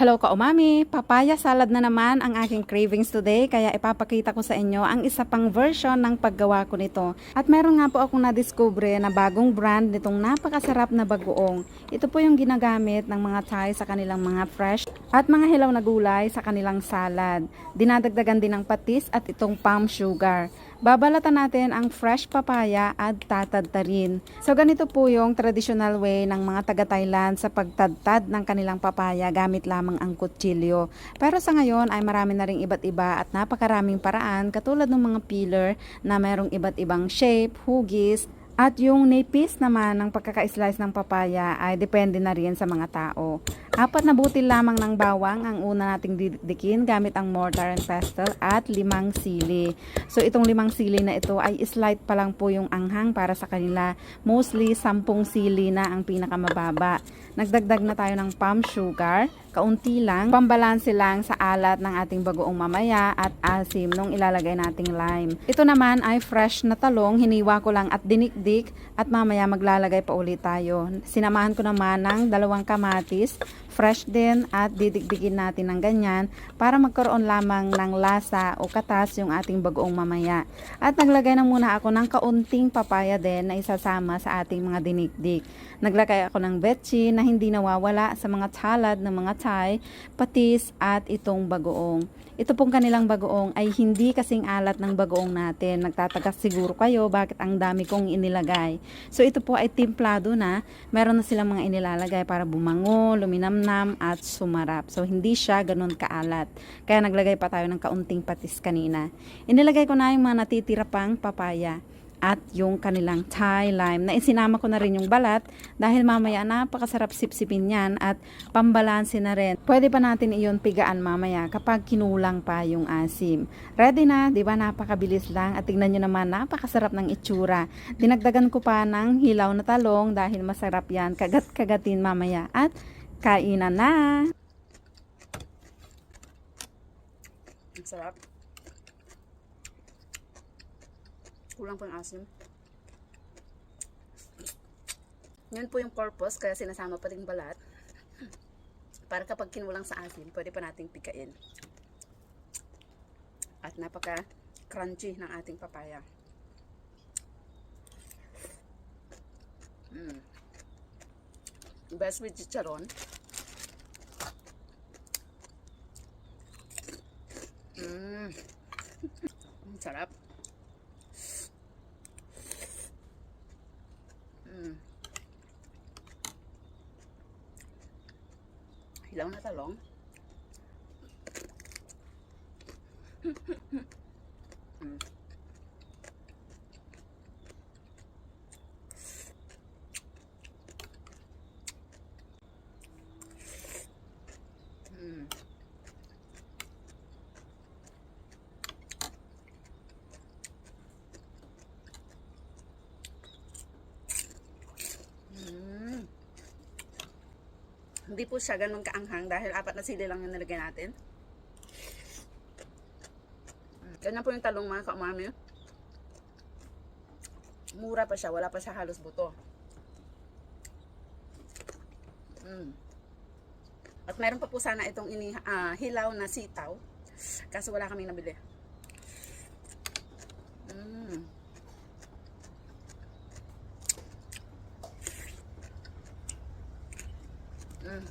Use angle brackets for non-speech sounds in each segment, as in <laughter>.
Hello ka umami, papaya salad na naman ang aking cravings today kaya ipapakita ko sa inyo ang isa pang version ng paggawa ko nito. At meron nga po akong nadiskubre na bagong brand nitong napakasarap na bagoong. Ito po yung ginagamit ng mga Thai sa kanilang mga fresh at mga hilaw na gulay sa kanilang salad. Dinadagdagan din ng patis at itong palm sugar. Babalatan natin ang fresh papaya at tatadtarin. So ganito po yung traditional way ng mga taga-Thailand sa pagtadtad ng kanilang papaya gamit lamang ang kutsilyo. Pero sa ngayon ay marami na ring iba't iba at napakaraming paraan katulad ng mga peeler na merong iba't ibang shape, hugis, at yung nipis naman ng pagkaka-slice ng papaya ay depende na rin sa mga tao. Apat na butil lamang ng bawang ang una nating didikin gamit ang mortar and pestle at limang sili. So itong limang sili na ito ay slight pa lang po yung anghang para sa kanila. Mostly sampung sili na ang pinakamababa. Nagdagdag na tayo ng palm sugar, kaunti lang, pambalanse lang sa alat ng ating bagoong mamaya at asim nung ilalagay nating lime. Ito naman ay fresh na talong, hiniwa ko lang at dinikdik at mamaya maglalagay pa ulit tayo. Sinamahan ko naman ng dalawang kamatis, fresh din at didikdikin natin ng ganyan para magkaroon lamang ng lasa o katas yung ating bagoong mamaya. At naglagay na muna ako ng kaunting papaya din na isasama sa ating mga dinikdik. Naglagay ako ng betchin na hindi nawawala sa mga salad ng mga Thai, patis at itong bagoong. Ito pong kanilang bagoong ay hindi kasing alat ng bagoong natin. Nagtatagas siguro kayo bakit ang dami kong inilagay. So ito po ay timplado na. Meron na silang mga inilalagay para bumango, luminamnam at sumarap. So hindi siya ganun kaalat. Kaya naglagay pa tayo ng kaunting patis kanina. Inilagay ko na yung mga natitira pang papaya at yung kanilang Thai lime na isinama ko na rin yung balat dahil mamaya napakasarap sipsipin yan at pambalanse na rin. Pwede pa natin iyon pigaan mamaya kapag kinulang pa yung asim. Ready na, di ba napakabilis lang at tingnan nyo naman napakasarap ng itsura. Dinagdagan ko pa ng hilaw na talong dahil masarap yan kagat-kagatin mamaya at kainan na! Ang sarap. Kulang pa yung asim. Yan po yung purpose, kaya sinasama pa rin balat. Para kapag kinulang sa asim, pwede pa nating pikain. At napaka crunchy ng ating papaya. Mm. Best with chicharon. Mm. Ang sarap. Mm. Hilaw na talong. Hindi po siya ganun kaanghang dahil apat na sili lang yung nilagay natin. Ganyan po yung talong mga kaumami. Mura pa siya, wala pa siya halos buto. Mm. At meron pa po sana itong ini, ah, hilaw na sitaw. Kaso wala kaming nabili. Mm. Mm.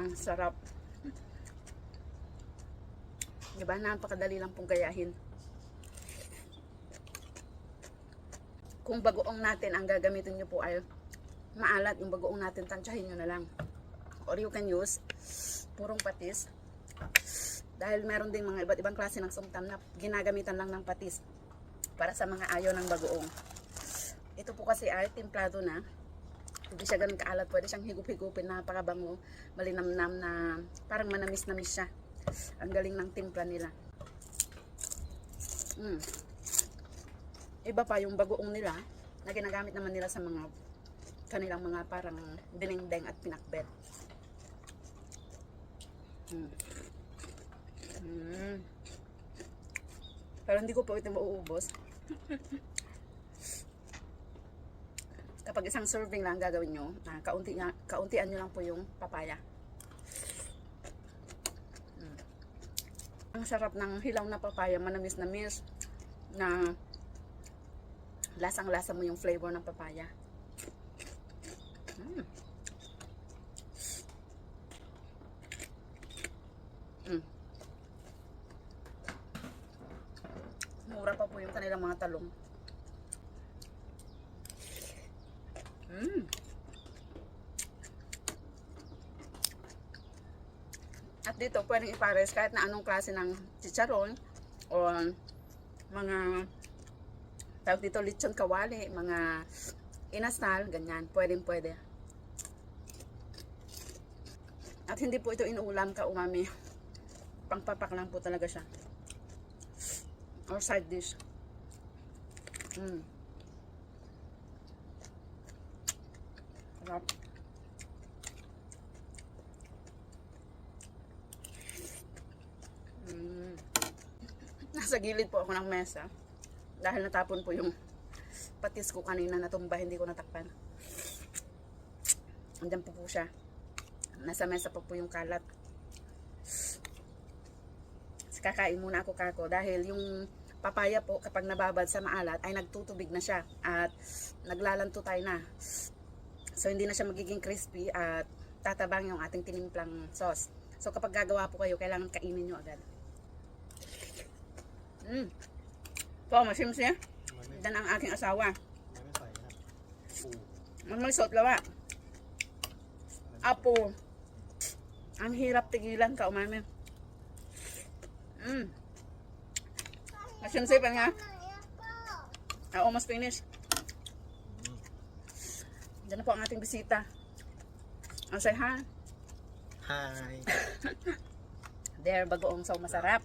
Ang sarap. Diba? Napakadali lang pong gayahin. Kung bagoong natin ang gagamitin nyo po ay maalat yung bagoong natin, tansyahin nyo na lang. Or you can use purong patis. Dahil meron din mga iba't ibang klase ng sumtam na ginagamitan lang ng patis para sa mga ayaw ng bagoong. Ito po kasi ay timplado na hindi siya ganun kaalat, pwede siyang higup-higupin, napakabango, malinamnam na parang manamis-namis siya. Ang galing ng timpla nila. Mm. Iba pa yung bagoong nila na ginagamit naman nila sa mga kanilang mga parang dinengdeng at pinakbet. Mm. Mm. Pero hindi ko po ito mauubos. <laughs> kapag isang serving lang gagawin nyo, uh, kaunti nga, kauntian nyo lang po yung papaya. Ang sarap ng hilaw na papaya, manamis na miss na lasang-lasa mo yung flavor ng papaya. Mm. Mm. Mura pa po yung kanilang mga talong. Mm. At dito, pwedeng ipares kahit na anong klase ng chicharon o mga tawag dito lechon kawali, mga inasal, ganyan. Pwedeng pwede. At hindi po ito inuulam ka umami. Pangpapak lang po talaga siya. Or side dish. Mm. Sarap. Mm. Nasa gilid po ako ng mesa. Dahil natapon po yung patis ko kanina natumba, hindi ko natakpan. Andiyan po po siya. Nasa mesa pa po yung kalat. Kakain muna ako kako dahil yung papaya po kapag nababad sa maalat ay nagtutubig na siya at naglalanto tayo na. So hindi na siya magiging crispy at tatabang yung ating tinimplang sauce. So kapag gagawa po kayo, kailangan kainin nyo agad. Mm. Po, masims niya. Dan ang aking asawa. Magmalisot lawa. Apo. Ang hirap tigilan ka, umami. Mm. Masimsip nga. I ah, almost finished. Diyan na po ang ating bisita. Ang say hi. ไฮ <laughs> There, bagoong saw masarap.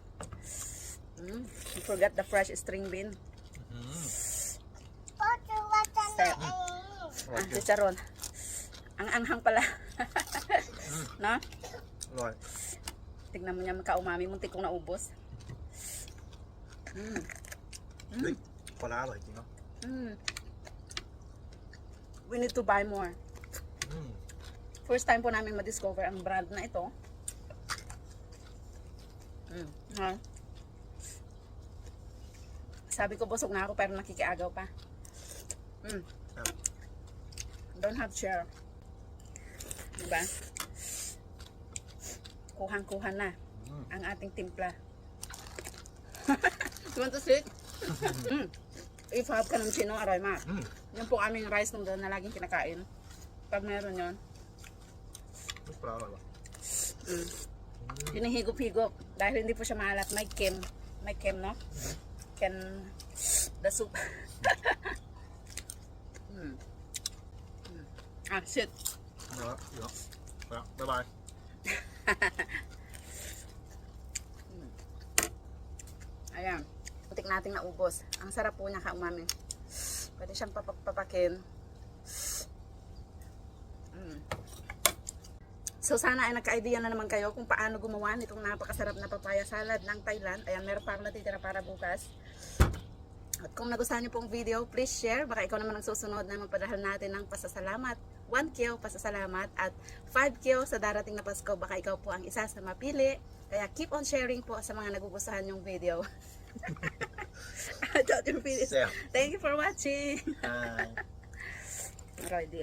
Mm. You forgot the fresh string bean. อืม Step. อร่อย Ah, จริง chicharon. Ang anghang pala. <laughs> no? อร่อย Tignan mo niya magka-umami, muntik kong naubos. Mm. เฮ้ยปลาร้าอร่อยจริงเนาะ Mm. we need to buy more. Mm. First time po namin ma-discover ang brand na ito. Mm. Huh? Sabi ko busog na ako pero nakikiagaw pa. Mm. Don't have share. Diba? Kuhang-kuha na mm. ang ating timpla. <laughs> you want to sit? mm. If hot ka ng chino, aray ma. Mm. Yan po aming rice noodle na laging kinakain. Pag meron yun. Mas parang ba? Mm. higop Dahil hindi po siya maalat. May kem. May kem, no? Can the soup. <laughs> mm. Mm. Ah, shit. Yeah, bye-bye. <laughs> Hmm. Ayan. Putik nating naubos. Ang sarap po niya kaumami. Pwede siyang papagpapakin. Mm. So sana ay nagka-idea na naman kayo kung paano gumawa nitong napakasarap na papaya salad ng Thailand. Ayan, meron pa akong natitira para bukas. At kung nagustuhan niyo pong video, please share. Baka ikaw naman ang susunod na magpadahal natin ng pasasalamat. 1 kilo pasasalamat at 5 kilo sa darating na Pasko. Baka ikaw po ang isa sa mapili. Kaya keep on sharing po sa mga nagugustuhan yung video. <laughs> <laughs> Dr. Phyllis, thank you for watching. Hi. Rồi, đi.